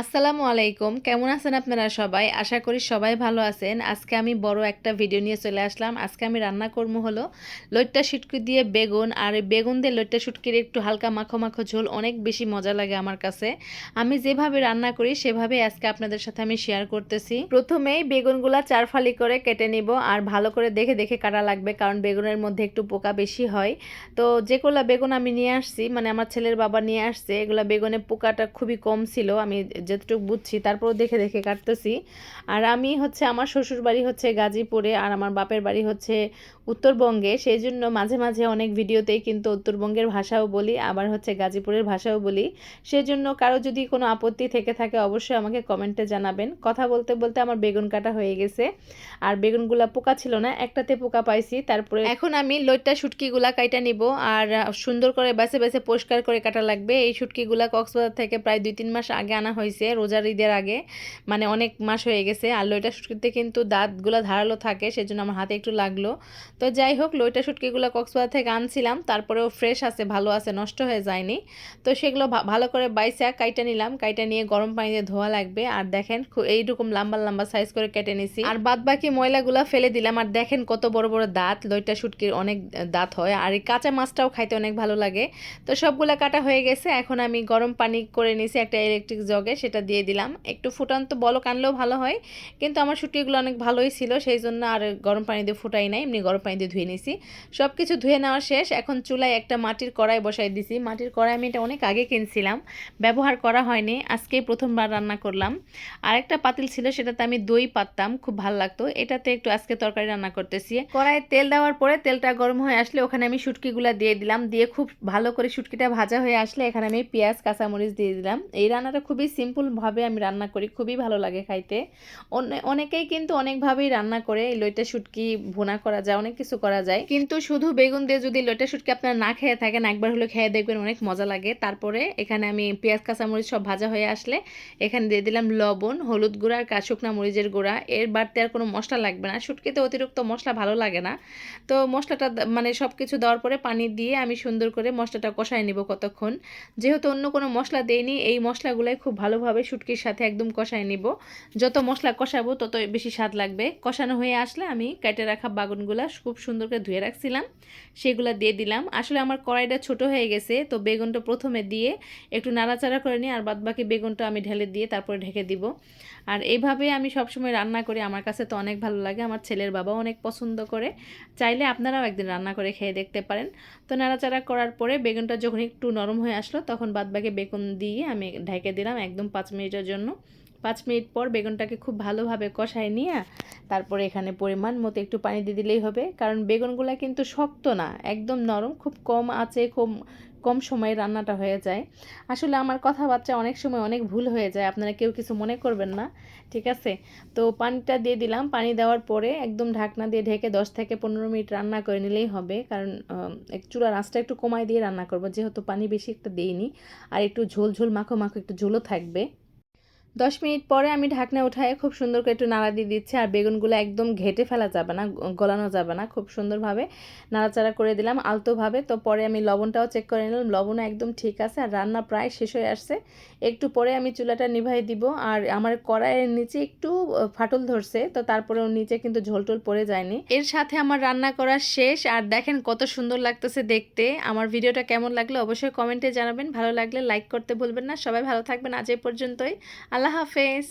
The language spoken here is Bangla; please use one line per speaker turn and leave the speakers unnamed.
আসসালামু আলাইকুম। কেমন আছেন আপনারা সবাই? আশা করি সবাই ভালো আছেন। আজকে আমি বড় একটা ভিডিও নিয়ে চলে আসলাম। আজকে আমি রান্না করব হলো লইট্টা শুটকি দিয়ে বেগুন। আর বেগুন দিয়ে লইট্টা শুটকির একটু হালকা মাখো মাখো ঝোল অনেক বেশি মজা লাগে আমার কাছে। আমি যেভাবে রান্না করি, সেভাবে আজকে আপনাদের সাথে আমি শেয়ার করতেছি। প্রথমেই বেগুনগুলা চার ফালি করে কেটে নিব আর ভালো করে দেখে দেখে কাটা লাগবে, কারণ বেগুনের মধ্যে একটু পোকা বেশি হয়। তো যেগুলা বেগুন আমি নিয়ে আসছি মানে আমার ছেলের বাবা নিয়ে আসছে, এগুলা বেগুনের পোকাটা খুবই কম ছিল, আমি যেটুকু বুঝছি, তারপরও দেখে দেখে কাটতেছি। আর আমি হচ্ছে, আমার শ্বশুর বাড়ি হচ্ছে গাজীপুরে, আর আমার বাপের বাড়ি হচ্ছে উত্তরবঙ্গে সেই জন্য মাঝে মাঝে অনেক ভিডিওতেই কিন্তু উত্তরবঙ্গের ভাষাও বলি, আবার হচ্ছে গাজীপুরের ভাষাও বলি। সেজন্য কারও যদি কোনো আপত্তি থেকে থাকে অবশ্যই আমাকে কমেন্টে জানাবেন। কথা বলতে বলতে আমার বেগুন কাটা হয়ে গেছে। আর বেগুনগুলা পোকা ছিল না, একটাতে পোকা পাইছি, তারপরে এখন আমি লইট্টা শুটকিগুলা কাইটা নিব, আর সুন্দর করে বেছে বেছে পরিষ্কার করে কাটা লাগবে। এই শুটকিগুলা কক্সবাজার থেকে প্রায় দুই তিন মাস আগে আনা হয়েছে, রোজার ঈদের আগে। মানে অনেক মাস হয়ে গেছে, আর লইটা শুটকিতে কিন্তু দাঁতগুলো ধারালো থাকে, সেজন্য আমার হাতে একটু লাগল। তো যাই হোক, লইটা শুটকিগুলো কক্সবাজার থেকে আনছিলাম, তারপরেও ফ্রেশ আছে, ভালো আছে, নষ্ট হয়ে যায়নি। তো সেগুলো ভালো করে বাইসা, কাইটা নিলাম, কাইটা নিয়ে গরম পানি দিয়ে ধোয়া লাগবে। আর দেখেন এইরকম লম্বা লম্বা সাইজ করে কেটে নিছি। আর বাদ বাকি ময়লাগুলো ফেলে দিলাম, আর দেখেন কত বড় বড় দাঁত, লইটা শুটকির অনেক দাঁত হয়। আর এই কাঁচা মাছটাও খাইতে অনেক ভালো লাগে। তো সবগুলো কাটা হয়ে গেছে, এখন আমি গরম পানি করে নিছি একটা ইলেকট্রিক জগে সেটা দিয়ে দিলাম। একটু ফুটান্ত বলক আনলেও ভালো হয়, কিন্তু আমার শুটকিগুলো অনেক ভালোই ছিল, সেই জন্য আর গরম পানি দিয়ে ফুটাই নাই, এমনি গরম পানি দিয়ে ধুয়ে নিছি। সব কিছু ধুয়ে নেওয়া শেষ। এখন চুলায় একটা মাটির কড়াই বসাই দিছি। মাটির কড়াই আমি এটা অনেক আগে কিনছিলাম। ব্যবহার করা হয়নি। আজকেই প্রথমবার রান্না করলাম। আর একটা পাতিল ছিল, সেটাতে আমি দই পাততাম। খুব ভালো লাগতো। এটাতে একটু আজকে তরকারি রান্না করতেছি। কড়াইয়ে তেল দেওয়ার পরে তেলটা গরম হয়ে আসলে ওখানে আমি শুটকিগুলো দিয়ে দিলাম। দিয়ে খুব ভালো করে শুটকিটা ভাজা হয়ে আসলে এখানে আমি পেঁয়াজ, কাঁচামরিচ দিয়ে দিলাম। এই রান্নাটা খুবই সিম্পলভাবে আমি রান্না করি। খুবই ভালো লাগে খাইতে। অনেকেই কিন্তু অনেকভাবেই রান্না করে। লইটা শুটকি ভুনা করা যায়। অনেক কিছু করা যায়। কিন্তু শুধু বেগুন দিয়ে যদি লইটা শুটকি আপনারা না খেয়ে থাকেন, একবার হলে খেয়ে দেখবেন অনেক মজা লাগে। তারপরে এখানে আমি পেঁয়াজ, কাঁচামরিচ সব ভাজা হয়ে আসলে এখানে দিয়ে দিলাম লবণ, হলুদ গুঁড়া আর শুকনা মরিচের গুঁড়া। এর বাড়তে আর কোনো মশলা লাগবে না। শুটকিতে অতিরিক্ত মশলা ভালো লাগে না। তো মশলাটা মানে সব কিছু দেওয়ার পরে পানি দিয়ে আমি সুন্দর করে মশলাটা কষায় নিব কতক্ষণ। যেহেতু অন্য কোনো মশলা দেইনি, এই মশলাগুলাই খুব ভালোভাবে শুটকির সাথে একদম কষায় নিব। যত মশলা কষাবো তত বেশি স্বাদ লাগবে। কষানো হয়ে আসলে আমি কেটে রাখা বাগুনগুলা খুব সুন্দর করে ধুয়ে রাখছিলাম, সেগুলো দিয়ে দিলাম। আসলে আমার কড়াইটা ছোট হয়ে গেছে, তো বেগুনটা প্রথমে দিয়ে একটু নাড়াচাড়া করে নিই আর বাদবাকি বেগুনটা আমি ঢেলে দিয়ে তারপরে ঢেকে দিব। আর এইভাবে আমি সবসময় রান্না করি, আমার কাছে তো অনেক ভালো লাগে, আমার ছেলের বাবাও অনেক পছন্দ করে। চাইলে আপনারাও একদিন রান্না করে খেয়ে দেখতে পারেন। তো নাড়াচাড়া করার পরে বেগুনটা যখন একটু নরম হয়ে আসলো, তখন বাদবাকি বেগুন দিয়ে আমি ঢেকে দিলাম একদম পাঁচ মিনিটের জন্য। পাঁচ মিনিট পর বেগুনটাকে খুব ভালোভাবে কষায় নিয়ে তারপরে এখানে পরিমাণ মতো একটু পানি দিয়ে দিলেই হবে। কারণ বেগুনগুলো কিন্তু শক্ত না, একদম নরম, খুব কম আছে খুব কম সময়ে রান্নাটা হয়ে যায়। আসলে আমার কথাবার্তা অনেক সময় অনেক ভুল হয়ে যায়, আপনারা কেউ কিছু মনে করবেন না, ঠিক আছে? তো পানিটা দিয়ে দিলাম, পানি দেওয়ার পরে একদম ঢাকনা দিয়ে ঢেকে দশ থেকে পনেরো মিনিট রান্না করে নিলেই হবে। কারণ চুলার আঁচটা একটু কমাই দিয়ে রান্না করব, যেহেতু পানি বেশি একটা দিইনি, আর একটু ঝোল ঝোল, মাখো মাখো একটু ঝোলও থাকবে। দশ মিনিট পরে আমি ঢাকনা উঠায় খুব সুন্দর করে একটু নাড়া দিয়ে দিচ্ছি, আর বেগুনগুলো একদম ঘেটে ফেলা যাবে না গলানো যাবে না, খুব সুন্দরভাবে নাড়াচাড়া করে দিলাম আলতোভাবে। তো পরে আমি লবণটাও চেক করে নিলাম, লবণও একদম ঠিক আছে, আর রান্না প্রায় শেষ হয়ে আসছে। একটু পরে আমি চুলাটা নিভাই দিব, আর আমার কড়াইয়ের নিচে একটু ফাটল ধরছে, তো তারপরেও নিচে কিন্তু ঝোলটোল পড়ে যায়নি। এর সাথে আমার রান্না করা শেষ, আর দেখেন কত সুন্দর লাগতেছে দেখতে। আমার ভিডিওটা কেমন লাগল অবশ্যই কমেন্টে জানাবেন, ভালো লাগলে লাইক করতে ভুলবেন না। সবাই ভালো থাকবেন আজ এই পর্যন্তই। আল্লাহ হাফেজ